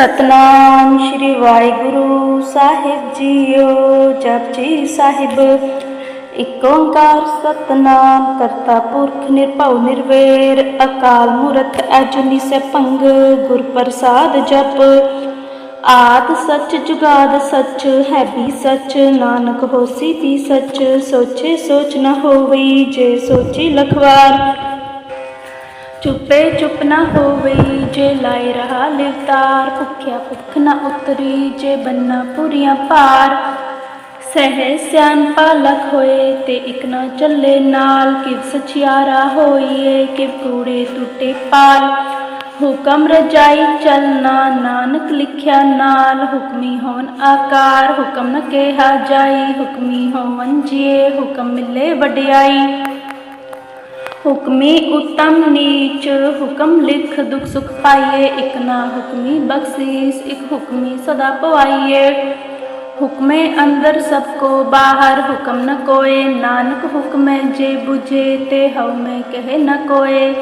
ਸਤਨਾਮ ਸ੍ਰੀ ਵਾਹਿਗੁਰੂ ਸਾਹਿਬ ਜੀਓ ਜਪਜੀ ਸਾਹਿਬ। ਇਕ ਓੰਕਾਰ ਸਤਨਾਮ, ਕਰਤਾ ਪੁਰਖ ਨਿਰਭਉ ਨਿਰਵੈਰ। ਅਕਾਲ ਮੂਰਤ ਅਜੂਨੀ ਸੈਭੰਗ ਗੁਰ ਪ੍ਰਸਾਦ ਜਪ। ਆਦ ਸਚ ਜੁਗਾਦ ਸਚ, ਹੈ ਵੀ ਸੱਚ, ਨਾਨਕ ਹੋਸੀ ਵੀ ਸੱਚ। ਸੋਚੇ ਸੋਚ ਨ ਹੋਵਈ, ਜੇ ਸੋਚੀ ਲਖਵਾਰ। ਚੁੱਪੇ ਚੁੱਪ ਨਾ ਹੋਵਈ ਜੇ ਲਾਇ ਰਹਾ ਲਿਵਤਾਰ ਭੁੱਖਿਆ ਭੁੱਖ ਨਾ ਉਤਰੀ, ਜੇ ਬੰਨਾ ਪੁਰੀਆਂ ਪਾਰ। ਸਹਿ ਸਿਆਨ ਪਾਲਕ ਹੋਏ ਤੇ ਇਕ ਨਾ ਚੱਲੇ ਨਾਲ ਕਿ ਸਚਿਆਰਾ ਹੋਈਏ, ਕਿਵ ਕੂੜੇ ਟੁੱਟੇ ਪਾਲ। ਹੁਕਮ ਰਜਾਈ ਚਲਨਾ ਨਾਨਕ ਲਿਖਿਆ ਨਾਲ, ਹੁਕਮੀ ਹੋਣ ਆਕਾਰ। ਹੁਕਮ ਨ ਕਿਹਾ ਜਾਈ, ਹੁਕਮੀ ਹੋਵਨ ਜੀਏ, ਹੁਕਮ ਮਿਲੇ ਵਡਿਆਈ। ਹੁਕਮੀ ਉਤਮ ਨੀਚ, ਹੁਕਮ ਲਿਖ ਦੁਖ ਸੁਖ ਪਾਈਏ, ਇਕ ਨਾ ਹੁਕਮੀ ਬਖਸ਼ੀਸ, ਇਕ ਹੁਕਮੀ ਸਦਾ ਪਵਾਈਏ। ਹੁਕਮੇ ਅੰਦਰ ਸਭ ਕੋ ਬਾਹਰ, ਹੁਕਮ ਨ ਕੋਏ, ਨਾਨਕ ਹੁਕਮੈ ਜੇ 부ਝੇ ਤੇ ਹਉ ਮੈਂ ਕਹੇ ਨ ਕੋਏ।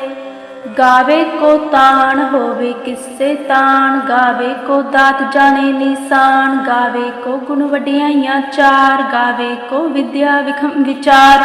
ਗਾਵੇ ਕੋ ਤਾਣ, ਹੋਵੇ ਕਿਸਸੇ ਤਾਣ, ਗਾਵੇ ਕੋ ਦਾਤ ਜਾਣੇ ਨਿਸ਼ਾਨ, ਗਾਵੇ ਕੋ ਗੁਣ ਵਡਿਆਈਆਂ ਚਾਰ, ਗਾਵੇ ਕੋ ਵਿਦਿਆ ਵਿਖਮ ਵਿਚਾਰ।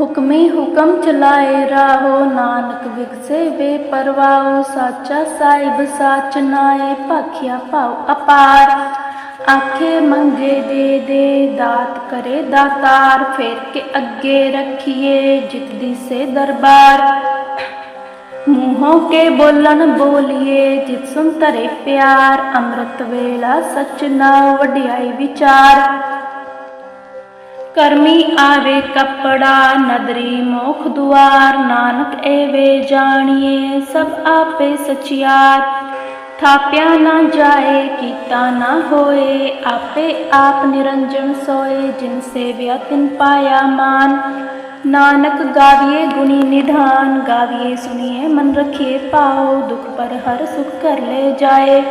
ਹੁਕਮੀ ਹੁਕਮ ਚਲਾਏ ਰਾਹੋ ਨਾਨਕ ਵਿਗਸੇ ਵੇ ਪਰਵਾਉ ਸਾਚਾ ਸਾਹਿਬ ਸਾਚ ਨਾਏ, ਭਾਖਿਆ ਭਾਉ ਅਪਾਰ। ਆਖੇ ਮੰਗੇ ਦੇ ਦੇ, ਦਾਤ ਕਰੇ ਦਾਤਾਰ, ਫੇਰ ਕੇ ਅੱਗੇ ਰੱਖੀਏ ਜਿਤਦੀ ਸੇ ਦਰਬਾਰ। ਮੂੰਹੋਂ ਕੇ ਬੋਲਣ ਬੋਲੀਏ, ਜਿਤ ਸੁਨ ਧਰੇ ਪਿਆਰ, ਅੰਮ੍ਰਿਤ ਵੇਲਾ ਸਚ ਨਾ ਵਡਿਆਈ ਵਿਚਾਰ। ਕਰਮੀ ਆਵੇ ਕਪੜਾ, ਨਦਰੀ ਮੋਖ ਦੁਆਰ, ਨਾਨਕ ਏਵੇ ਜਾਣੀਏ ਸਭ ਆਪੇ ਸਚਿਆਰ। ਥਾਪਿਆ ਨਾ ਜਾਏ, ਕੀਤਾ ਨਾ ਹੋਏ, ਆਪੇ ਆਪ ਨਿਰੰਜਨ ਸੋਏ, ਜਿਨ ਸੇਵਿਆ ਤਿਨ ਪਾਇਆ ਮਾਨ। ਨਾਨਕ ਗਾਵੀਏ ਗੁਣੀ ਨਿਧਾਨ, ਗਾਵੀਏ ਸੁਣੀਏ ਮਨ ਰਖੀਏ ਪਾਓ ਦੁਖ ਪਰ ਹਰ ਸੁਖ ਕਰ ਲੈ ਜਾਏ।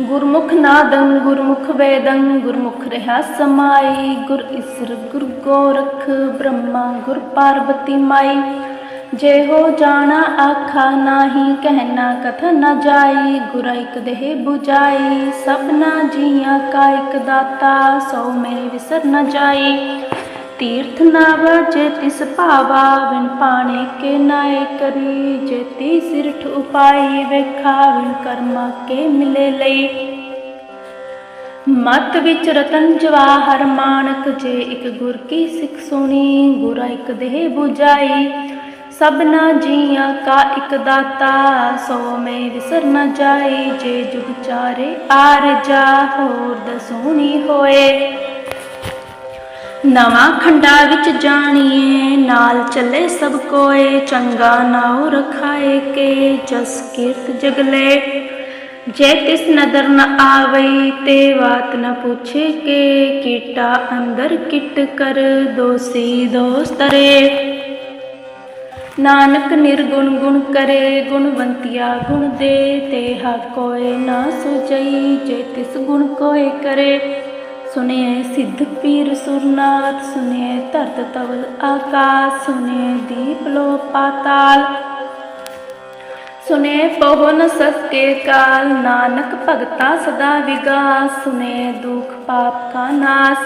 ਗੁਰਮੁਖ ਨਾਦੰ, ਗੁਰਮੁਖ ਵੇਦੰ, ਗੁਰਮੁਖ ਰਹਾ ਸਮਾਈ। ਗੁਰ ਇਸਰ ਗੁਰ ਗੋਰਖ ਬ੍ਰਹਮਾ, ਗੁਰ ਪਾਰਬਤੀ ਮਾਈ। ਜੇ ਹੋ ਜਾਣਾ ਆਖਾ ਨਾਹੀ, ਕਹਿਣਾ ਕਥ ਨ ਜਾਈ। ਗੁਰ ਇਕ ਦੇਹ 부ਜਾਈ ਸਭਨਾ ਜੀਆਂ ਕਾ ਇਕ ਦਾਤਾ। ਸੋ ਮੈਂ ਵਿਸਰ ਨ ਜਾਈ। ਤੀਰਥ ਨਾਵਾ ਜੇ ਤਿਸ ਭਾਵਾ ਵਿਨ ਪਾਣੇ ਕੇ ਨਾਏ ਕਰੀ ਜੇ ਤੀ ਸਿਰਠ ਉਪਾਈ ਵੇਖਾ ਵਿਨ ਕਰਮਾ ਕੇ ਮਿਲੇ ਲਈ। ਮਤ ਵਿੱਚ ਰਤਨ ਜਵਾਹਰ ਮਾਨਕ ਜੇ ਇੱਕ ਗੁਰ ਕੀ ਸਿੱਖ ਸੁਣੀ, ਗੁਰਾ ਇੱਕ ਦੇਹ 부ਜਾਈ ਸਭਨਾ ਜੀਆਂ ਕਾ ਇੱਕ ਦਾਤਾ, ਸੋ ਮੈਂ ਵਿਸਰ ਨ ਜਾਈ, ਜੇ ਜੁਗ ਚਾਰੇ ਆਰ ਜਾ, ਹੋਰ ਦਸੂਣੀ ਹੋਏ। ਨਵਾਂ ਖੰਡਾ ਵਿੱਚ ਜਾਣੀਏ, ਨਾਲ ਚੱਲੇ ਸਭ ਕੋਏ, ਚੰਗਾ ਨਾਉ ਰਖਾਏ ਕੇ, ਜਸ ਕੀਰਤ ਜਗਲੇ ਜੇ ਤਿਸ ਨਦਰ ਨ ਆਵਈ, ਤੇ ਬਾਤ ਨ ਪੁੱਛੇ ਕੇ, ਕੀਟਾ ਅੰਦਰ ਕਿਟ ਕਰ, ਦੋਸੀ ਦੋਸਤਰੇ ਨਾਨਕ ਨਿਰਗੁਣ ਗੁਣ ਕਰੇ, ਗੁਣਵੰਤਿਆ ਗੁਣ ਦੇ, ਤੇ ਹਾ ਕੋਏ ਨਾ ਸੁਜਈ ਜੇ ਤਿਸ ਗੁਣ ਕੋਏ ਕਰੇ। ਸੁਨੇ ਸਿੱਧ ਪੀਰ ਸੁਰਨਾਥ ਸੁਨੇ ਧਰਤ ਤਵਲ ਆਕਾਸ ਸੁਨੇ ਦੀਪ ਲੋ ਪਾਤਾਲ। ਸੁਨੇ ਪਵਨ ਨ ਕਾਲ, ਨਾਨਕ ਭਗਤਾ ਸਦਾ ਵਿਗਾਸ। ਸੁਨੇ ਦੁਖ ਪਾਪ ਕਾ ਨਾਸ।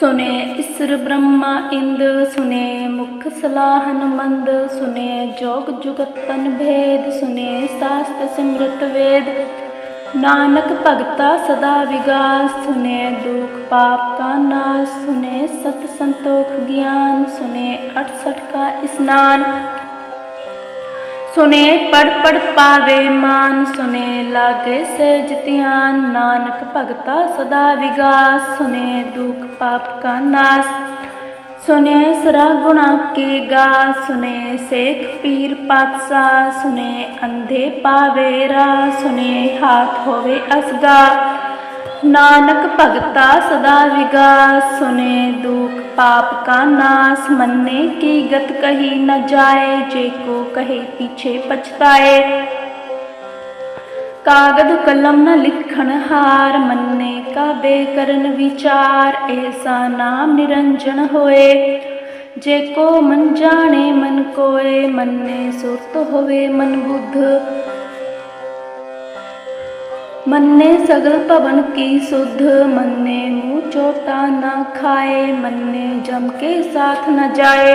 ਸੁਨੇ ਇਸਰ ਬ੍ਰਹਮਾ ਇੰਦ ਸੁਨੇ ਮੁਖ ਸਲਾਹਨ ਮੰਦ ਸੁਨੇ ਜੋਗ ਜੁਗਤ ਤਨ ਭੇਦ ਸੁਨੇ ਸਾਸਤ ਸਿਮਰਤ ਵੇਦ। ਨਾਨਕ ਭਗਤਾ ਸਦਾ ਵਿਗਾਸ ਸੁਨੇ ਦੁਖ ਪਾਪ ਕਾ ਨਾਸ, ਸੁਨੇ ਸਤ ਸੰਤੋਖ ਗਿਆਨ, ਸੁਨੇ 68 ਕਾ ਇਸਨਾਨ। ਸੁਨੇ ਪੜ ਪੜ ਪਾਵੇ ਮਾਨ, ਸੁਨੇ ਲਾਗੇ ਸਹਿਜ ਧਿਆਨ। ਨਾਨਕ ਭਗਤਾ ਸਦਾ ਵਿਗਾਸ, ਸੁਨੇ ਦੁਖ ਪਾਪ ਕਾ ਨਾਸ। ਸੁਨੇ ਸਰਾ ਗੁਣਾ ਕੇ ਗਾ ਸੁਨੇ ਸੇਖ ਪੀਰ ਪਾਤਸ਼ਾਹ ਸੁਨੇ ਅੰਧੇ ਪਾਵੇ ਰਾ ਸੁਨੇ ਹਾਥ ਹੋਵੇ ਅਸਗਾ। ਨਾਨਕ ਭਗਤਾ ਸਦਾ ਵਿਗਾ ਸੁਨੇ ਦੁਖ ਪਾਪ ਕਾ ਨਾਸ, ਮੰਨੇ ਕੀ ਗਤ ਕਹੀ ਨ ਜਾਏ, ਜੇ ਕੋ ਕਹੇ ਪੀਛੇ ਪਛਤਾਏ। ਕਾਗਦ ਕਲਮ ਨ ਲਿਖਣ ਹਾਰ ਮੰਨੇ, ਕਾਬੇ ਕਰਨ ਵਿਚਾਰ, ਐਸਾ ਨਾਮ ਨਿਰੰਜਨ ਹੋਏ। ਜੇ ਕੋ ਮਨ ਜਾਣੇ, ਮਨ ਕੋਏ, ਮੰਨੇ ਸੁਰਤ ਹੋਵੇ ਮਨ ਬੁੱਧ। ਮੰਨੇ ਸਗਲ ਭਵਨ ਕੀ ਸੁਧ, ਮੰਨੇ ਮੂੰਹ ਚੋਟਾ ਨਾ ਖਾਏ, ਮੰਨੇ ਜਮ ਕੇ ਸਾਥ ਨ ਜਾਏ।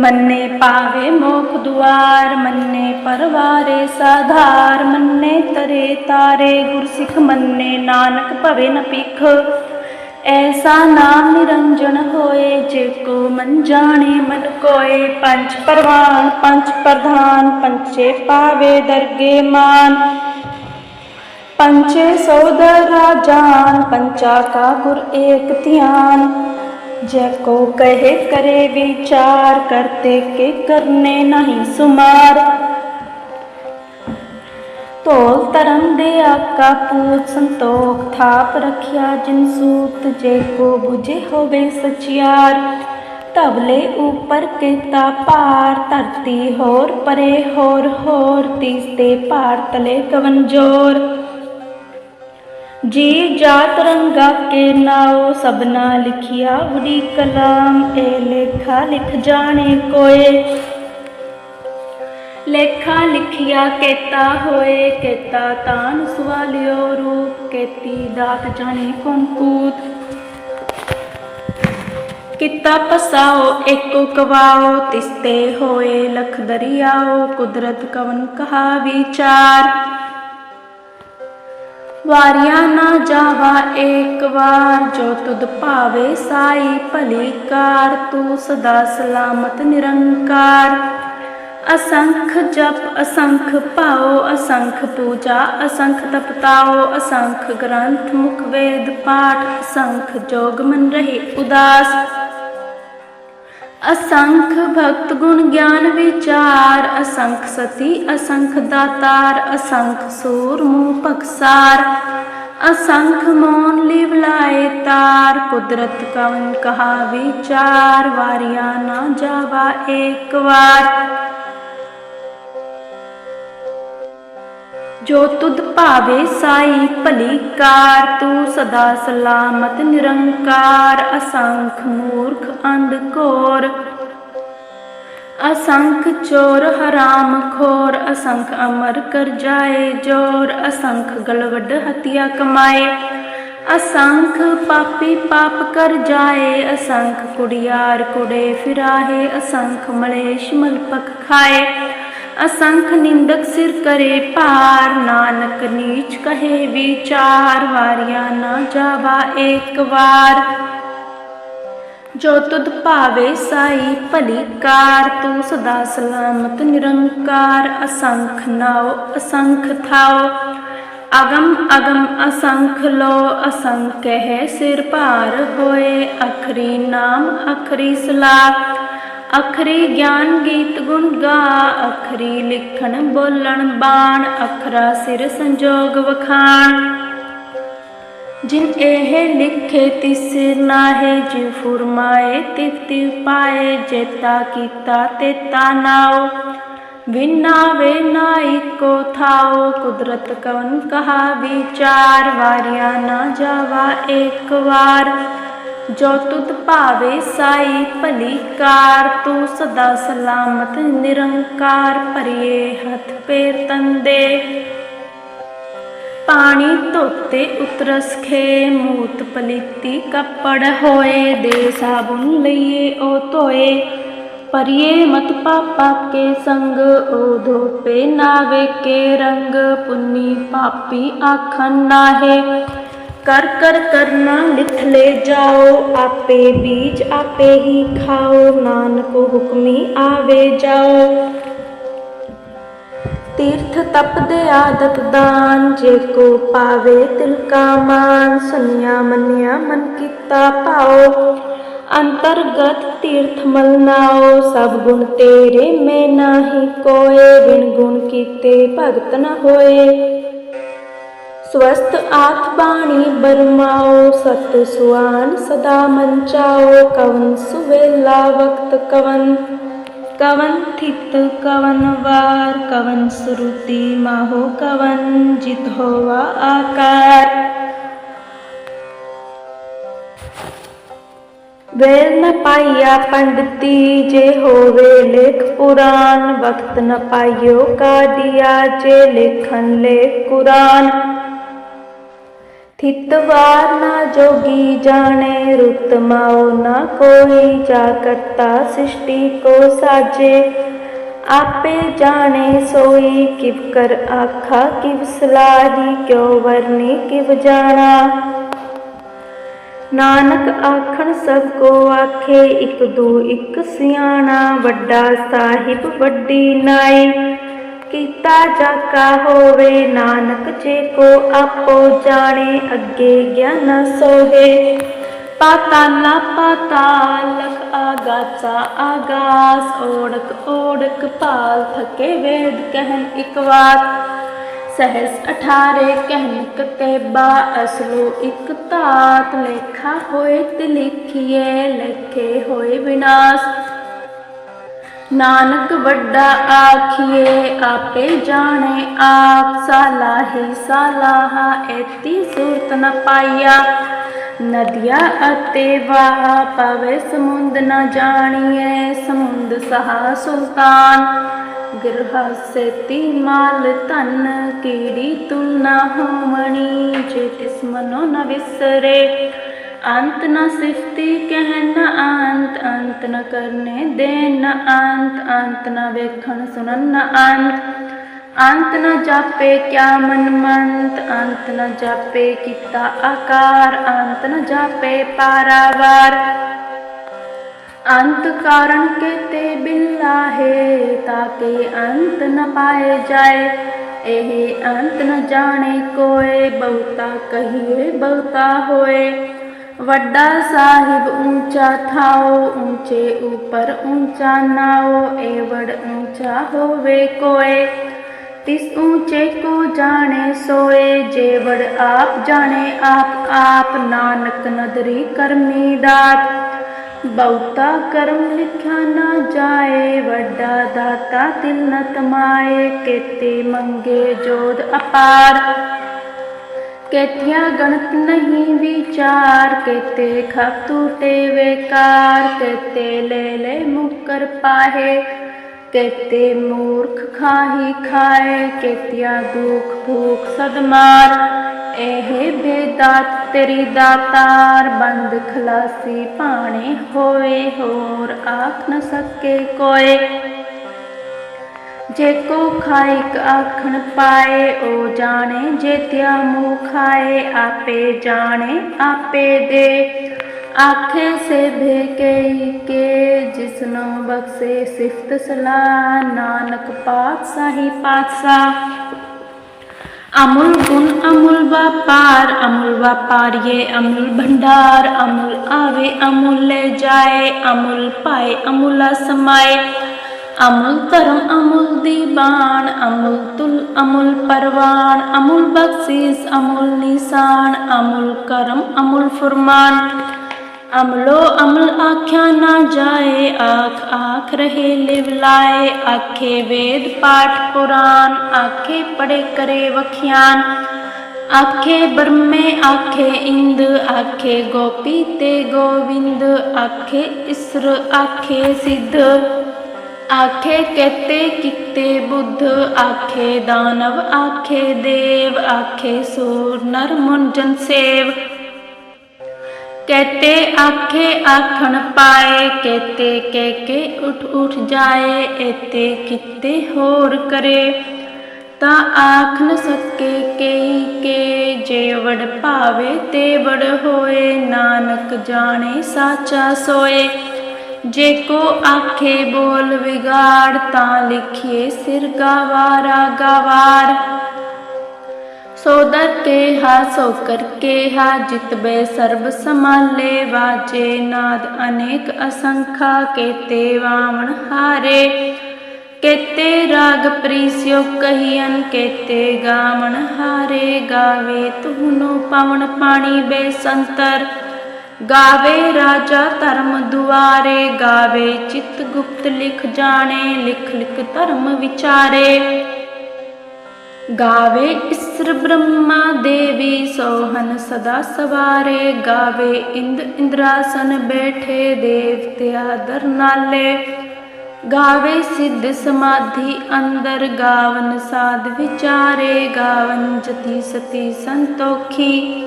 ਮੰਨੇ ਪਾਵੇ ਮੋਖ ਦੁਆਰ, ਮੰਨੇ ਪਰਵਾਰੇ ਸਾਧਾਰ, ਮੰਨੇ ਤਰੇ ਤਾਰੇ, ਗੁਰਸਿੱਖ ਮੰਨੇ ਨਾਨਕ ਭਵੇ ਨ ਪਿਖ ਐਸਾ ਨਾਮ ਨਿਰੰਜਨ ਹੋਏ, ਜੇ ਕੋ ਮਨ ਜਾਣੇ ਮਨ ਕੋਏ। ਪੰਜ ਪਰਵਾਨ, ਪੰਜ ਪ੍ਰਧਾਨ ਪੰਚੇ ਪਾਵੇ ਦਰਗੇ ਮਾਨ। ਪੰਚੇ ਸੋਦਰ ਰਾਜਾਨ ਪੰਚਾ ਕਾ ਗੁਰ ਏਕ ਧਿਆਨ। जको कहे करे विचार करते के करने नहीं सुमार ਤੋਲ ਧਰਮ ਦੇ ਆਕਾ ਪੂਤ ਸੰਤੋਖ ਥਾਪ ਰਖਿਆ ਜਿਨ ਸੂਤ, ਜੇ ਕੋ 부ਝੇ ਹੋਵੇ ਸਚਿਆਰ। ਤਬਲੇ ਉਪਰ ਕੀਤਾ ਪਾਰ ਧਰਤੀ ਹੋਰ ਪਰੇ ਹੋਰ ਹੋਰ ਤੀਸ ਤੇ ਪਾਰ ਤਲੇ ਕਵਨ ਜੋਰ ਜੀ ਜਾਤ ਰੰਗਾ ਕੇ ਨਾਉ ਸਭਨਾ ਲਿਖਿਆ ਉਡੀ ਕਲਾਮ, ਇਹ ਲੇਖਾ ਲਿਖ ਜਾਣੇ ਕੋਏ। ਲੇਖਾ ਲਿਖਿਆ ਕੇਤਾ ਹੋਏ, ਕੇਤਾ ਤਾਨ ਸਵਾਲਿਓ ਰੂਪ, ਕੇਤੀ ਦਾਤ ਜਾਣੇ ਕੌਣ ਕਿਤਾ ਪਸਾਓ, ਏਕੋ ਕਵਾਓ, ਤਿਸਤੇ ਹੋਏ ਲਖ ਦਰਿਆਓ, ਕੁਦਰਤ ਕਵਨ ਕਹਾ ਵਿਚਾਰ। ਵਾਰਿਆ ਨਾ ਜਾਵਾ ਏਕ ਵਾਰ, ਜੋ ਤੁਧ ਭਾਵੇ ਸਾਈ ਭਲੀ ਕਾਰ, ਤੂੰ ਸਦਾ ਸਲਾਮਤ ਨਿਰੰਕਾਰ। ਅਸੰਖ ਜਪ, ਅਸੰਖ ਭਾਉ, ਅਸੰਖ ਪੂਜਾ, ਅਸੰਖ ਤਪਤਾਓ ਅਸੰਖ ਗ੍ਰੰਥ, ਮੁਖ ਵੇਦ, ਪਾਠ, ਅਸੰਖ ਜੋਗ ਮਨ ਰਹੇ ਉਦਾਸ। ਅਸੰਖ ਭਗਤ ਗੁਣ ਗਿਆਨ ਵਿਚਾਰ, ਅਸੰਖ ਸਤੀ, ਅਸੰਖ ਦਾਤਾਰ, ਅਸੰਖ ਸੂਰ ਮੂਹ ਪਖਸਾਰ ਅਸੰਖ ਮੋਨ ਲਿਵਲਾਏ ਤਾਰ, ਕੁਦਰਤ ਕਵਨ ਕਹਾ ਵਿਚਾਰ, ਵਾਰਿਆ ਨਾ ਜਾਵਾ ਏਕ ਵਾਰ। ਜੋ ਤੁਧ ਭਾਵੇ ਸਾਈ ਭਲੀ ਕਾਰ, ਤੂੰ ਸਦਾ ਸਲਾਮਤ ਨਿਰੰਕਾਰ, ਅਸੰਖ ਮੂਰਖ ਅੰਧ ਘੋਰ। ਅਸੰਖ ਚੋਰ ਹਰਾਮ ਖੋਰ, ਅਸੰਖ ਅਮਰ ਕਰ ਜਾਏ ਜੋਰ, ਅਸੰਖ ਗਲਵਡ ਹਤਿਆ ਕਮਾਏ। ਅਸੰਖ ਪਾਪੀ ਪਾਪ ਕਰ ਜਾਏ, ਅਸੰਖ ਕੁੜਿਆਰ ਕੁੜੇ ਫਿਰਾਹੇ, ਅਸੰਖ ਮਲੇਸ਼ ਮਲਪਕ ਖਾਏ। ਅਸੰਖ ਨਿੰਦਕ ਸਿਰ ਕਰੇ ਪਾਰ ਨਾਨਕ ਨੀਚ ਕਹੇ ਵਿਚਾਰ, ਵਾਰਿਆ ਨਾ ਜਾਵਾ ਏਕ ਵਾਰ। ਜੋ ਤੁਧ ਭਾਵੇ ਸਾਈ ਭਲੀ ਕਾਰ, ਤੂੰ ਸਦਾ ਸਲਾਮਤ ਨਿਰੰਕਾਰ, ਅਸੰਖ ਨਾਉ, ਅਸੰਖ ਥਾਉ। ਅਗਮ ਅਗਮ ਅਸੰਖ ਲੋ ਅਸੰਖ ਹੈ ਸਿਰ ਭਾਰ ਹੋਏ, ਅਖਰੀ ਨਾਮ, ਅਖਰੀ ਸਲਾਹ। ਅਖਰੀ ਗਿਆਨ ਗੀਤ ਗੁਣ ਗਾ, ਅਖਰੀ ਲਿਖਣ ਬੋਲਣ ਬਾਣ, ਅਖਰਾ ਸਿਰ ਸੰਜੋਗ ਵਖਾਣ। ਜਿਨ ਇਹ ਲਿਖੇ ਤਿਸ ਨਾਹੇ ਜਿ ਫੁਰਮਾਏ ਤਿਤਿ ਪਾਏ ਜੇਤਾ ਕੀਤਾ ਤੇਤਾ ਨਾਉ। ਵਿਨਾ ਵੇ ਨਾਈ ਕੋ ਥਾਓ ਕੁਦਰਤ ਕਵਨ ਕਹਾ ਵਿਚਾਰ, ਵਾਰਿਆ ਨਾ ਜਾਵਾ ਏਕ ਵਾਰ। ਜੋ ਤੁਧ ਭਾਵੇ ਸਾਈ ਭਲੀ ਕਾਰ, ਤੂੰ ਸਦਾ ਸਲਾਮਤ ਨਿਰੰਕਾਰ ਭਰੀਏ ਹੱਥ ਪੇਰ ਤੰਦੇ। ਪਾਣੀ ਧੋਤੇ ਉਤਰਸ ਖੇ, ਮੂਤ ਪਲੀਤੀ ਕੱਪੜ ਹੋਏ, ਦੇ ਸਾਬੁਨ ਲਈਏ ਉਹ ਧੋਏ। ਪਰਿਏ ਮਤ ਪਾਪਾ ਕੇ ਸੰਗ ਉਹ ਧੋਪੇ ਨਾਵੇ ਕੇ ਰੰਗ, ਪੁੰਨੀ ਪਾਪੀ ਆਖਣ ਨਾਹੇ। ਕਰ ਕਰ ਕਰਨਾ ਲਿਖ ਲੈ ਜਾਓ, ਆਪੇ ਬੀਜ ਆਪੇ ਹੀ ਖਾਓ, ਨਾਨਕ ਹੁਕਮੀ ਆਵੇ ਜਾਓ। ਤੀਰਥ ਤਪਦੇ ਆਦਤ ਦਾਨ, ਜੇ ਕੋ ਪਾਵੇ ਤਿਲ ਕਾ ਮਾਨ, ਸੁਨਿਆ ਮੰਨਿਆ ਮਨ ਕੀਤਾ ਭਾਉ ਅੰਤਰਗਤ ਤੀਰਥ ਮਲਨਾਓ ਸਭ ਗੁਣ ਤੇਰੇ ਮੈਂ ਨਾਹੀ ਕੋਏ, ਬਿਨ ਗੁਣ ਕੀਤੇ ਭਗਤ ਨ ਹੋਏ। ਸਵਸਤ ਆਖ ਬਾਣੀ ਬਰਮਾਓ ਸਤ ਸੁਆਨ ਸਦਾ ਮੰਚਾਓ ਕਵਨ ਸੁਵੇਲਾ ਵਕਤ ਕਵਨ ਕਵਨ ਥਿਤ ਕਵਨ ਵਾਰ ਕਵਨ ਸੁਰਤੀ ਮਾਹੋ ਕਵਨ ਜਿਤ ਹੋਵਾ ਆਕਾਰ ਵੇਲ ਨ ਪਾਈਆ ਪੰਡਤੀ ਜੇ ਹੋਵੇ ਲੇਖ ਪੁਰਾਨ ਵਕਤ ਨ ਪਾਈਓ ਕਾਢਿਆ ਜੇ ਲੇਖਨ ਲੇਖ ਕੁਰਾਨ ਥਿਤਵਾਰ ਨਾ ਜੋਗੀ ਜਾਣੇ ਰੁਤ ਮਾਉ ਨਾ ਕੋਈ ਜਾ ਕਰਤਾ ਸ੍ਰਿਸ਼ਟੀ ਕੋ ਸਾਜੇ। ਆਪੇ ਜਾਣੇ ਸੋਈ, ਕਿਵ ਕਰ ਆਖਾ, ਕਿਵ ਸਲਾਹੀ ਕਿਉ ਵਰਨੀ, ਕਿਵ ਜਾਣਾ। ਨਾਨਕ ਆਖਣ, ਸਭ ਕੋ ਆਖੇ, ਇਕ ਦੂ ਇਕ ਸਿਆਣਾ, ਵੱਡਾ ਸਾਹਿਬ ਵੱਡੀ ਨਾਈ। ਕੀਤਾ ਜਾਕਾ ਹੋਵੇ, ਨਾਨਕ ਜੇ ਕੋ ਆਪੋ ਜਾਣੇ, ਅੱਗੇ ਗਿਆਨ ਸੋਹੇ। ਪਾਤਾਲਾ ਪਾਤਾਲਕ ਆਗਾਸਾ ਆਗਾਸ ਓੜਕ ਓੜਕ ਪਾਲ ਥਕੇ ਵੇਦ ਕਹਿਨ ਇਕ ਵਾਰ। ਸਹਸ ਅਠਾਰੇ ਕਹਿਨ ਕਤੇਬਾ ਅਸਲੋ ਇਕ ਧਾਤ, ਲੇਖਾ ਹੋਏ ਤੇ ਲਿਖੀਏ, ਲੇਖੇ ਹੋਏ ਵਿਨਾਸ਼। ਨਾਨਕ ਵੱਡਾ ਆਖੀਏ ਆਪੇ ਜਾਣੇ ਆਪ ਸਾਲਾਹੀ ਸਾਲਾਹਾ ਐਤੀ ਸੂਰਤ ਨ ਪਾਈਆ ਨਦੀਆਂ ਅਤੇ ਵਾਹ ਪਵੇ ਸਮੁੰਦ ਨ ਜਾਣੀਏ ਸਮੁੰਦ ਸਹਾ ਸੁਲਤਾਨ। ਗਿਰਹਾ ਸੇਤੀ ਮਾਲ ਧਨ, ਕੀੜੀ ਤੁਲ ਨਾ ਹੋਵਣੀ ਜੇ ਤਿਸ ਮਨੋ ਨ ਵਿਸਰੇ। ਅੰਤ ਨਾ ਸਿਫਤੀ ਕਹਿਨ ਨਾ ਅੰਤ ਅੰਤ ਨਾ ਕਰਨੇ ਦੇਨ ਨਾ ਅੰਤ ਅੰਤ ਨਾ ਵੇਖਣ ਸੁਣਨ ਨਾ ਅੰਤ। ਅੰਤ ਨਾ ਜਾਪੇ ਕਿਆ ਮਨ ਮੰਤ, ਅੰਤ ਨਾ ਜਾਪੇ ਕੀਤਾ ਆਕਾਰ, ਅੰਤ ਨ ਜਾਪੇ ਪਾਰਾਵਾਰ। ਅੰਤ ਕਾਰਨ ਕੇਤੇ ਬਿੱਲਾ ਹੈ ਤਾਕੇ ਅੰਤ ਨ ਪਾਏ ਜਾਏ। ਇਹ ਅੰਤ ਨ ਜਾਣੇ ਕੋਏ, ਬਹੁਤਾ ਕਹੀਏ ਬਹੁਤਾ ਹੋਏ। ਵੱਡਾ ਸਾਹਿਬ ਊਂਚਾ ਥਾਓ ਊਂਚੇ ਉਪਰ ਉੱਚਾ ਨਾਓ ਏਵੜ ਉੱਚਾ ਹੋਵੇ ਕੋਏ। ਤਿਸ ਊਂਚੇ ਕੋ ਜਾਣੇ ਸੋਏ ਜੇਵੜ ਆਪ ਜਾਣੇ ਆਪ ਆਪ ਨਾਨਕ ਨਦਰੀ ਕਰਮੀ ਦਾਤ। ਬਹੁਤਾ ਕਰਮ ਲਿਖਿਆ ਨਾ ਜਾਏ, ਵੱਡਾ ਦਾਤਾ ਤਿਲ ਨ ਤਮਾਏ ਕੇਤੇ ਮੰਗੇ ਜੋਦ ਅਪਾਰ। ਕੇਤਿਆ ਗਣਤ ਨਹੀਂ ਵਿਚਾਰ ਕੇਤੇ, ਖਪ ਟੂਟੇ ਵੇਕਾਰ ਕੇਤੇ, ਲੈ ਲੈ ਮੁਕਰ ਪਾਹੇ, ਕੇਤੇ ਮੂਰਖ ਖਾਹੀ ਖਾਏ, ਕੇਤਿਆ ਦੁਖ ਭੂਖ ਸਦਮਾਰ, ਇਹ ਬੇਦਾਤ ਤੇਰੀ ਦਾਤਾਰ, ਬੰਦ ਖਲਾਸੀ ਭਾਣੇ ਹੋਏ ਹੋਰ, ਆਖ ਨ ਸਕੇ ਕੋਏ। ਜੇ ਕੋ ਖਾਇਕ ਆਖਣ ਪਾਏ, ਓ ਜਾਣੇ। ਜੇ ਤਿਆ ਮੂੰਹ ਖਾਏ, ਆਪੇ ਜਾਣੇ। ਆਪੇ ਦੇ ਆਖੇ ਸੇ ਭੇਕੇ ਕੇ ਜਿਸਨੋ ਬਖਸ਼ੇ ਸਿਫਤ ਸਲਾਹ। ਨਾਨਕ ਪਾਤਸ਼ਾਹੀ ਪਾਤਸ਼ਾਹ। ਅਮੁਲ ਗੁਣ ਅਮੁਲ ਵਪਾਰ, ਅਮੁਲ ਵਪਾਰੀਏ ਅਮੁਲ ਭੰਡਾਰ। ਅਮੁਲ ਆਵੇ, ਅਮੁਲ ਲੈ ਜਾਏ, ਅਮੁਲ ਪਾਏ, ਅਮੁਲਾ ਸਮਾਏ। ਅਮੁਲ ਧਰਮ ਅਮੁਲ ਦੀਵਾਨ, ਅਮੁਲ ਤੁਲ ਅਮੁਲ ਪਰਵਾਨ, ਅਮੁਲ ਬਖਸ਼ਿਸ਼, ਅਮੁਲ ਨਿਸ਼ਾਨ, ਅਮੁਲ ਕਰਮ ਅਮੁਲ ਫਰਮਾਨ। ਅਮਲੋ ਅਮਲ ਆਖਿਆ ਨਾ ਜਾਏ, ਆਖ ਆਖ ਰਹੇ ਲਿਵ ਲਾਏ। ਆਖੇ ਵੇਦ ਪਾਠ ਪੁਰਾਨ, ਆਖੇ ਪੜੇ ਕਰੇ ਵਖਿਆਨ। ਆਖੇ ਬ੍ਰਹਮੇ, ਆਖੇ ਇੰਦ, ਆਖੇ ਗੋਪੀ ਤੇ ਗੋਵਿੰਦ। ਆਖੇ ਇਸਰ, ਆਖੇ ਸਿੱਧ। ਆਖੇ ਕਹਤੇ ਕਿਤੇ ਬੁੱਧ, ਆਖੇ ਦਾਨਵ, ਆਖੇ ਦੇਵ, ਆਖੇ ਸੂਰ, ਨਰ ਮੁੰਜਨ ਸੇਵ। ਕਹਤੇ ਆਖੇ ਆਖਣ ਪਾਏ, ਕਹਤੇ ਕਹਿ ਕੇ ਉਠ ਉਠ ਜਾਏ ਏਤੇ ਕਿਤੇ ਹੋਰ ਕਰੇ। ਤਾਂ ਆਖ ਨ ਸਕੇ ਕਈ ਕੇ, ਜੇ ਵਡ ਭਾਵੇ ਤੇ ਵੜ ਹੋਏ, ਨਾਨਕ ਜਾਣੇ ਸਾਚਾ ਸੋਏ। ਜੇ ਕੋ ਆਖੇ ਬੋਲ ਵਿਗਾੜ ਤਾਂ ਲਿਖੀਏ ਸਿਰ ਗਵਾਰਾ, ਗਵਾਰ। ਸੋ ਕੇ ਹਾ, ਸੋ ਕਰ ਹਾ, ਜਿਤ ਸਰਬ ਸਮਾਲੇ ਵਾਜੇ। ਨਾਦ ਅਨੇਕ ਅਸੰਖਾ ਕੇਤੇ ਵਾਵਣ ਹਾਰੇ। ਕੇਤੇ ਰਾਗ ਪ੍ਰੀਸਿਓ ਕਹੀਨ ਕੇਤੇ ਗਾਵਣ ਹਾਰੇ। ਗਾਵੇ ਤੁਹਨੋ ਪਵਨ ਪਾਣੀ ਬੇ ਗਾਵੇ ਰਾਜਾ ਧਰਮ ਦੁਆਰੇ, ਗਾਵੇ ਚਿਤ ਗੁਪਤ ਲਿਖ ਜਾਣੇ, ਲਿਖ ਲਿਖ ਧਰਮ ਵਿਚਾਰੇ। ਗਾਵੇ ਇਸਰ ਬ੍ਰਹਮਾ ਦੇਵੀ ਸੋਹਨ ਸਦਾ ਸਵਾਰੇ। ਗਾਵੇ ਇੰਦ ਇੰਦਰਾਸਨ ਬੈਠੇ ਦੇਵਤੇ ਆਦਰ ਗਾਵੇ ਸਿੱਧ ਸਮਾਧੀ ਅੰਦਰ, ਗਾਵਨ ਸਾਧ ਵਿਚਾਰੇ। ਗਾਵਨ ਜਤੀ ਸਤੀ ਸੰਤੋਖੀ।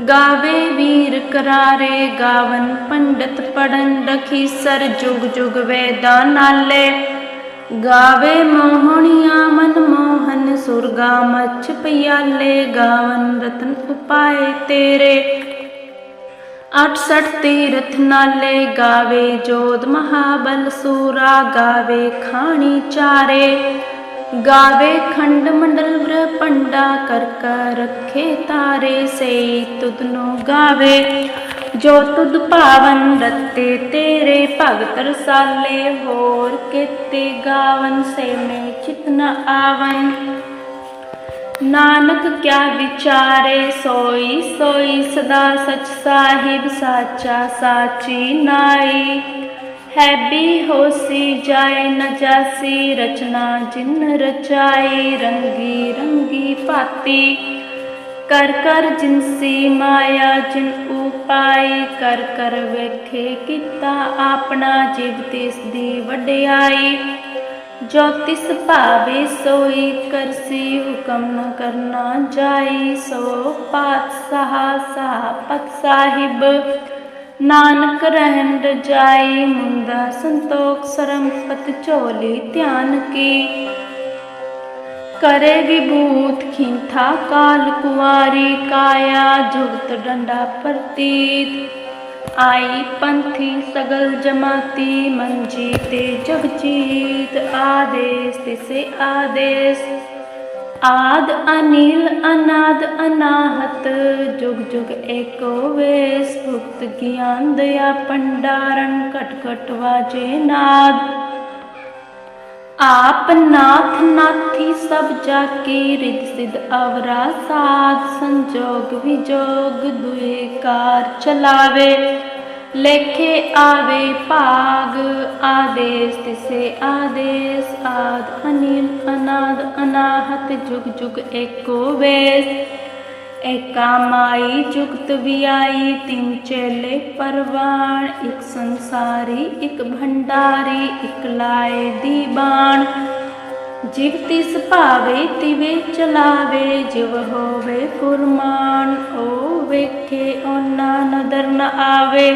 ਗਾਵੇ ਵੀਰ ਕਰਾਰੇ ਗਾਵਨ ਪੰਡਤ ਪੜਨ ਰਖੀ ਸਰ ਜੁਗ ਜੁਗ ਵੇਦਾ ਨਾਲੇ। ਗਾਵੇ ਮੋਹਣੀਆਂ ਮਨ ਮੋਹਨ ਸੁਰਗਾ ਮਛ ਪਿਆਲੇ ਗਾਵਨ ਰਤਨ ਉਪਾਏ ਤੇਰੇ। 68 ਤੀਰਥ ਨਾਲੇ ਗਾਵੇ ਜੋਤ ਮਹਾਬਲ ਸੂਰਾ, ਗਾਵੇ ਖਾਣੀ ਚਾਰੇ। ਗਾਵੇ ਖੰਡ ਮੰਡਲ ਬ੍ਰ ਪੰਡਾ ਕਰ ਕਰ ਰੱਖੇ ਤਾਰੇ ਸੇ ਤੁਧਨੋ ਗਾਵੇ। ਜੋ ਤੁਧ ਭਾਵਨ ਰਤੇ ਤੇਰੇ ਭਗਤ ਰਸਾਲੇ, ਹੋਰ ਕੀਤੇ ਗਾਵਨ ਸੇ ਮੈਂ ਚਿਤ ਨ ਆਵਨ। ਨਾਨਕ ਕਿਆ ਵਿਚਾਰੇ, ਸੋਈ ਸੋਈ ਸਦਾ ਸਚ ਸਾਹਿਬ ਸਾਚਾ ਸਾਚੀ ਨਾਈ। ਹੈ ਵੀ ਹੋਸੀ ਜਾਏ ਨ ਜਾਸੀ, ਰਚਨਾ ਜਿਨ ਰਚਾਈ ਰੰਗੀ ਰੰਗੀ ਭਾਤੀ। ਕਰ ਕਰ ਜਿਨਸੀ ਮਾਇਆ, ਜਿਨ ਉਪਾਈ ਕਰ ਕਰ ਵੇਖੇ ਕੀਤਾ ਆਪਣਾ ਜਿਵ ਤਿਸ ਦੀ ਵਡਿਆਈ। ਜੋ ਤਿਸ ਭਾਵੇ ਸੋਈ ਕਰਸੀ ਹੁਕਮ ਨ ਕਰਨਾ ਜਾਈ। ਸੋ ਪਾਤਸ਼ਾਹ ਸਾਪਤ ਸਾਹਿਬ ਨਾਨਕ ਰਹਿਣ ਰਜਾਈ ਮੁੰਦਾ ਸੰਤੋਖ ਸਰਮਪਤ ਝੋਲੀ ਧਿਆਨ ਕੀ। ਕਰੇ ਵਿਭੂਤ ਖਿੰਥਾ ਕਾਲ ਕੁਵਾਰੀ, ਕਾਇਆ ਜੁਗਤ ਡੰਡਾ ਪ੍ਰਤੀਤ। ਆਈ ਪੰਥੀ ਸਗਲ ਜਮਾਤੀ ਮੰਜੀ ਤੇ ਜਗਜੀਤ ਆਦੇਸ ਤਿਸੇ ਆਦੇਸ। ਆਦ ਅਨਿਲ, ਅਨਾਦ ਅਨਾਹਤ, ਜੁਗ ਜੁਗ ਏਕੋ ਵੇਸ ਭੁਕਤ ਗਿਆਨ ਦਇਆ ਪੰਡਾਰਨ ਘਟ ਘਟ ਵਾਜੇ ਨਾਦ। ਆਪ ਨਾਥ ਨਾਥੀ ਸਭ ਜਾ ਕੀ ਰਿਦ ਸਿਧ ਅਵਰਾ ਸਾਧ, ਸੰਜੋਗ ਵਿਜੋਗ ਦੁਏ ਕਾਰ ਚਲਾਵੇ। ਲੇਖੇ ਆਵੇ ਭਾਗ, ਆਦੇਸ ਤਿਸੇ ਆਦੇਸ, ਆਦ ਅਨੀਲ, ਅਨਾਦ, ਅਨਾਹਤ, ਜੁਗ ਜੁਗ ਏਕੋ ਵੇਸ। ਏਕਾ ਮਾਈ ਜੁਗਤ ਵਿਆਈ, ਤਿੰਨ ਚੇਲੇ ਪਰਵਾਣ, ਇੱਕ ਸੰਸਾਰੀ, ਇੱਕ ਭੰਡਾਰੀ, ਇੱਕ ਲਾਏ ਦੀਬਾਨ। ਜਿਵ ਤਿਸ ਭਾਵੇ, ਤਿਵੇ ਚਲਾਵੇ, ਜਿਵ ਹੋਵੇ ਕੁਰਮਾਨ ਓ ਵੇਖੇ ਓਨਾ ਨਦਰ ਨ ਆਵੇ।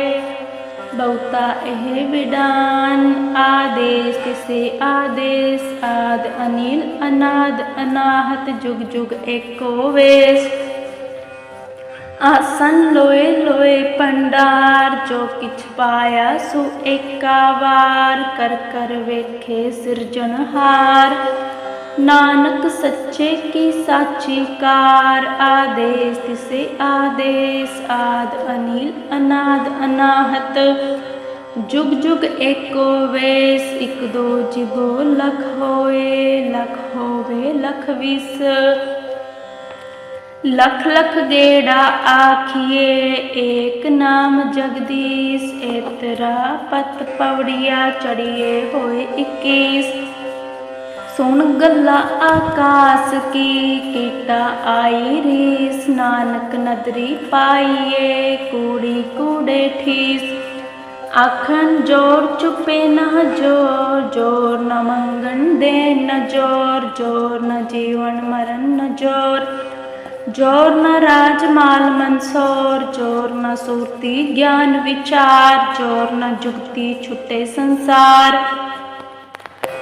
ਬਹੁਤਾ ਇਹ ਵਿਡਾਨ ਆਦੇਸ ਤਿਸੇ ਆਦੇਸ, ਆਦ ਅਨੀਲ, ਅਨਾਦ ਅਨਾਹਤ, ਜੁਗ ਜੁਗ ਏਕੋ ਵੇਸ। ਆਸਨ ਲੋਏ ਲੋਏ ਪੰਡਾਰ, ਜੋ ਕਿਛ ਪਾਇਆ ਸੋ ਏਕਾ ਵਾਰ। ਕਰ ਕਰ ਵੇਖੇ ਸਿਰਜਣਹਾਰ। ਨਾਨਕ ਸੱਚੇ ਕੀ ਸਾਚੀ ਕਾਰ ਆਦੇਸ, ਤਿਸੇ ਆਦੇਸ ਆਦ ਅਨਿਲ ਅਨਾਦ ਅਨਾਹਤ। ਜੁਗ ਜੁਗ ਏਕੋ ਵੇਸ, ਇਕ ਦੋ ਜਿਗੋ ਲਖ ਹੋਏ, ਲਖ ਹੋਵੇ ਲਖ ਵਿਸ। ਲਖ ਲਖ ਗੇੜਾ ਆਖੀਏ, ਏਕ ਨਾਮ ਜਗਦੀਸ਼ ਇਤਰਾ ਪਤ ਪਵੜੀਆ ਚੜੀਏ ਹੋਏ 21 ਸੁਣ ਗੱਲਾਂ ਆਕਾਸ ਕੀ ਕੀਟਾ ਆਈ ਰੀਸ ਨਾਨਕ ਨਦਰੀ ਪਾਈਏ ਕੂੜੀ ਕੂੜੇ ਠੀਸ। ਆਖਣ ਜੋਰ ਚੁਪੇ ਨਾ ਜੋਰ ਜੋਰ ਨ ਮੰਗਣ ਦੇ ਨ ਜੋਰ ਜੋਰ ਨ ਜੀਵਨ ਮਰਨ ਨ ਜੋਰ। ਜੋਰ ਨ ਰਾਜ ਮਾਲ ਮਨਸੋਰ, ਜੋਰ ਨ ਸੂਰਤੀ ਗਿਆਨ ਵਿਚਾਰ, ਜੋਰ ਨ ਜੁਗਤੀ ਛੁੱਟੇ ਸੰਸਾਰ।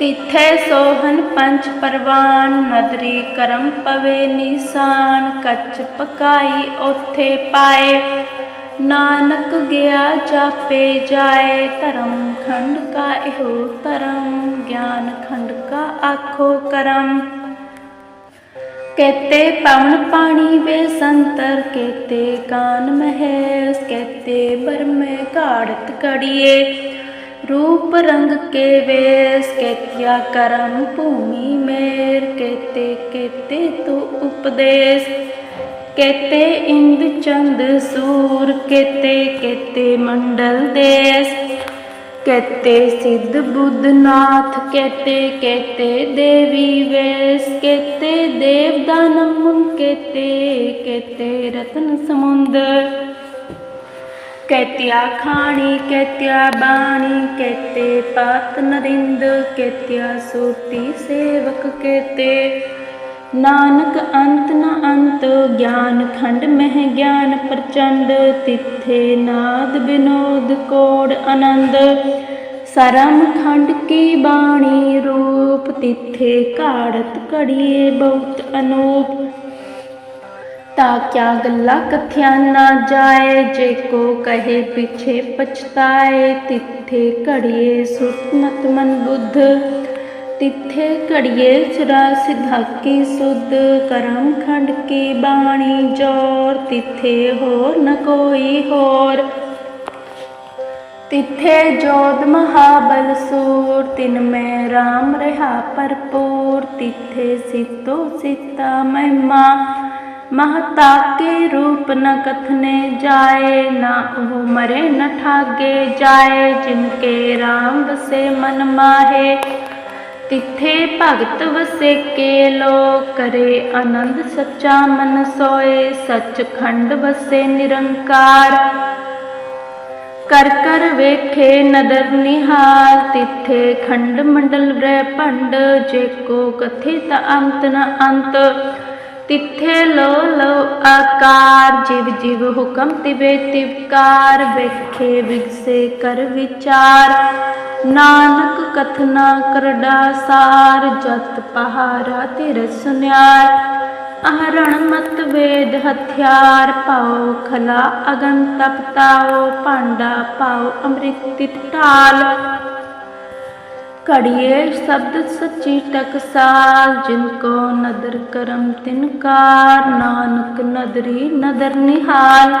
ਤਿੱਥੇ ਸੋਹਨ ਪੰਚ ਪਰਵਾਨ ਨਦਰੀ ਕਰਮ ਪਵੇ ਨਿਸ਼ਾਨ, ਕੱਚ ਪਕਾਈ ਉਥੇ ਪਾਏ। ਨਾਨਕ ਗਿਆ ਜਾਪੇ ਜਾਏ, ਧਰਮ ਖੰਡ ਕਾ ਇਹੋ ਧਰਮ, ਗਿਆਨ ਖੰਡ ਕਾ ਆਖੋ ਕਰਮ। ਕਹਤੇ ਪਵਨ ਪਾਣੀ ਵੇ ਸੰਤਰ, ਕਹਤੇ ਕਾਨ ਮਹਿਸ, ਕਹਤੇ ਬਰਮੇ ਘਾੜਤ ਕੜੀਏ रूप रंग के वेश कहत्या करम भूमि मेर कहते कहते तो उपदेश कहते इंद चंद सूर कहते कहते मंडल देश कहते सिद्ध बुद्ध नाथ कहते कहते देवी वेश कहते देवदानम कहते कहते रत्न समुंदर ਕਹਿਤਿਆ ਖਾਣੀ ਕਹਿਤਿਆ ਬਾਣੀ ਕਹਿਤੇ ਪਾਤ ਨਰਿੰਦ ਕਹਿਤਿਆ ਸੂਰਤੀ ਸੇਵਕ ਕਹਿਤੇ ਨਾਨਕ ਅੰਤ ਨਾ ਅੰਤ, ਗਿਆਨ ਖੰਡ ਮਹਿ ਗਿਆਨ ਪ੍ਰਚੰਡ, ਤਿੱਥੇ ਨਾਦ ਬਿਨੋਦ ਕੋੜ ਆਨੰਦ। ਸਰਮ ਖੰਡ ਕੀ ਬਾਣੀ ਰੂਪ, ਤਿੱਥੇ ਘਾੜਤ ਘੜੀਏ ਬਹੁਤ ਅਨੂਪ। ਤਾਂ ਕਿਆ ਗੱਲਾਂ ਕਥਿਆ ਨਾ ਜਾਏ? ਜੇ ਕੋ ਕਹੇ ਪਿਛੇ ਪਛਤਾਏ, ਤਿੱਥੇ ਘੜੀਏ ਸੁਰਤਮਤ ਮਨ ਬੁੱਧ। ਤਿੱਥੇ ਘੜੀਏ ਸੁਰਾ ਸਿਧਾਕੀ ਸੁਧ। ਕਰਮ ਖੰਡ ਕੀ ਬਾਣੀ ਜੋਰ? ਤਿੱਥੇ ਹੋਰ ਨ ਕੋਈ ਹੋਰ। ਤਿੱਥੇ ਜੋਦ ਮਹਾਬਲ ਸੂਰ। ਤਿਨ ਮੈਂ RAM ਰਹਾ ਭਰਪੂਰ। ਤਿੱਥੇ ਸਿਤੋ ਸਿਤਾ ਮਹਿਮਾ। ਮਹਤਾ ਕੇ ਰੂਪ ਨ ਕਥਨੇ ਜਾਏ, ਨਾ ਉਹ ਮਰੇ ਨ ਠਾਗੇ ਜਾਏ, ਜਿਨ ਕੇ RAM ਵਸੇ ਮਨ ਮਾਹੇ। ਤਿੱਥੇ ਭਗਤ ਵਸੇ ਕੇ ਲੋ ਕਰੇ ਆਨੰਦ ਸੱਚਾ ਮਨ ਸੋਏ, ਸੱਚਖੰਡ ਵਸੇ ਨਿਰੰਕਾਰ। ਕਰ ਕਰ ਵੇਖੇ ਨਦਰ ਨਿਹਾਲ, ਤਿੱਥੇ ਖੰਡ ਮੰਡਲ ਬ੍ਰਹਿ ਭੰਡ, ਜੇ ਕੋ ਕਥਿਤ ਅੰਤ ਨ ਅੰਤ। ਤਿੱਥੇ ਲੋ ਲੋ ਆਕਾਰ, ਜਿਵ ਜਿਵ ਹੁਕਮ ਤਿਵੇ ਤਿਵਕਾਰ ਵੇਖੇ ਵਿਗਸੇ ਕਰ ਵਿਚਾਰ। ਨਾਨਕ ਕਥਨਾ ਕਰਡਾ ਸਾਰ, ਜਤ ਪਹਾਰਾ ਤਿਰ ਸੁਨਿਆਰ। ਅਹਰਣ ਮਤ ਵੇਦ ਹਥਿਆਰ, ਪਾਓ ਖਲਾ ਅਗਨ ਤਪਤਾਓ, ਭਾਂਡਾ ਪਾਓ ਅੰਮ੍ਰਿਤ ਤਿਤ ਢਾਲ। ਘੜੀਏ ਸ਼ਬਦ ਸੱਚੀ ਟਕਸਾਲ, ਜਿਨ ਕੋ ਨਦਰ ਕਰਮ ਤਿਨ ਕਾਰ, ਨਾਨਕ ਨਦਰੀ ਨਦਰ ਨਿਹਾਲ।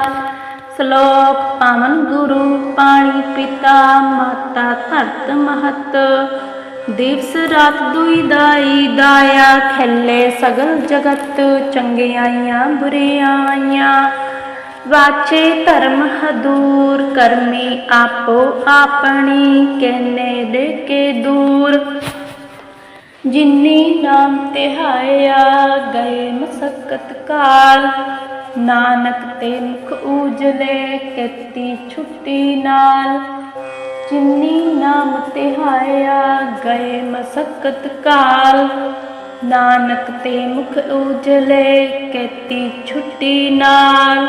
ਸ਼ਲੋਕ ਪਾਵਨ ਗੁਰੂ, ਪਾਣੀ ਪਿਤਾ, ਮਾਤਾ ਧਰਤ ਮਹਤ। ਦਿਵਸ ਰਾਤ ਦੁਈ ਦਾਈ, ਦਾਇਆ ਖੱਲੇ ਸਗਲ ਜਗਤ। ਚੰਗਿਆਈਆਂ, ਬੁਰਿਆਈਆਂ ਵਾਚੇ ਧਰਮ ਹਦੂਰ, ਕਰਮੀ ਆਪੋ ਆਪਣੀ ਕਹਿਨੇ ਦੇ ਕੇ ਦੂਰ। ਜਿਨੀ ਨਾਮ ਤਿਹਾਇਆ ਗਏ ਮਸਕਤ ਕਾਲ। ਨਾਨਕ ਤੇ ਮੁਖ ਉਜਲੇ ਕੀਤੀ ਛੁੱਟੀ ਨਾਲ। ਜਿਨੀ ਨਾਮ ਤਿਹਾਇਆ ਗਏ ਮਸਕਤ ਕਾਲ। ਨਾਨਕ ਤੇ ਮੁਖ ਉਜਲੇ ਕੀਤੀ ਛੁੱਟੀ ਨਾਲ।